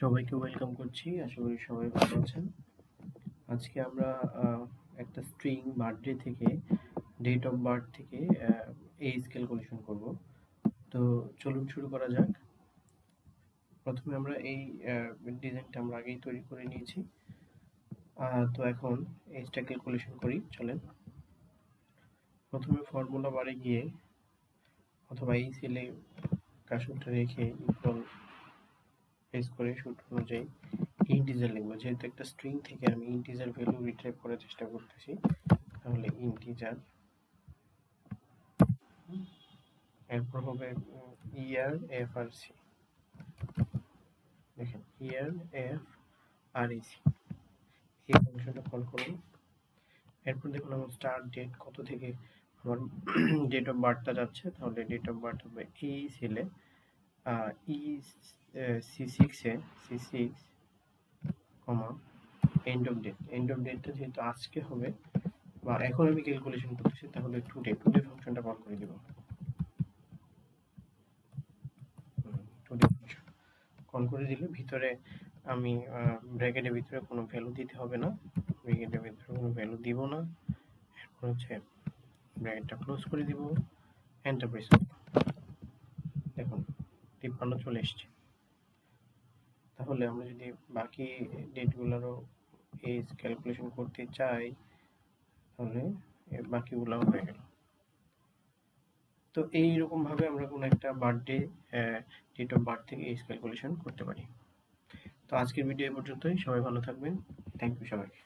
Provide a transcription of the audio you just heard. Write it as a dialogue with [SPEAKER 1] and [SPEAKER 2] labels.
[SPEAKER 1] সবাইকে ওয়েলকাম করছি। আশা করি সবাই ভালো আছেন। আজকে আমরা একটা স্ট্রিং বার্থডে থেকে ডেট অফ বার্থ থেকে এইজ ক্যালকুলেশন করব। তো চলুন শুরু করা যাক। প্রথমে আমরা এই ডিজাইনটা আমরা আগেই তৈরি করে নিয়েছি। তো এখন এইজটা ক্যালকুলেশন করি, চলেন। প্রথমে ফর্মুলা বারে গিয়ে, অথবা এই সেলে কাশনটা রেখে ইকুয়াল প্রেস করে সূত্র অনুযায়ী ইন্টিজার লিখব। যেহেতু একটা স্ট্রিং থেকে আমি ইন্টিজার ভ্যালু রিট্রাইভ করার চেষ্টা করতেছি, তাহলে ইন্টিজার এরপর হবে ইয়ার এফ আর সি দেখেন ইয়ার এফ আর সি এই ফাংশনটা কল করুন। এরপর দেখুন আমার স্টার্ট ডেট কত থেকে আমার ডেট অফ বার্থটা যাচ্ছে। তাহলে ডেট অফ বার্থ হবে এই সেলে ই সি সিক্সে C six comma end of date end of ডেটটা যেহেতু আজকে হবে, বা এখন আমি ক্যালকুলেশন করতেছি, তাহলে টুডে টুডে ফাংশনটা কল করে দিব। টুডে কল করে দিলে ভিতরে আমি ব্র্যাকেটের ভিতরে কোনো ভ্যালু দিতে হবে না। ব্র্যাকেটের ভিতরে কোনো ভ্যালু দিব না। এরপর হচ্ছে ব্র্যাকেটটা ক্লোজ করে দিব। এন্টার প্রেস দেখুন তিপ্পান্ন চলে এসছে। তাহলে আমরা যদি বাকি ডেটগুলোরও এজ ক্যালকুলেশন করতে চাই, তাহলে বাকিগুলোও হয়ে গেল। তো এইরকম ভাবে আমরা কোনো একটা বার্থডে ডেট অফ বার্থ থেকে এজ ক্যালকুলেশন করতে পারি। তো আজকের ভিডিও পর্যন্তই। সবাই ভালো থাকবেন। থ্যাংক ইউ সবাইকে।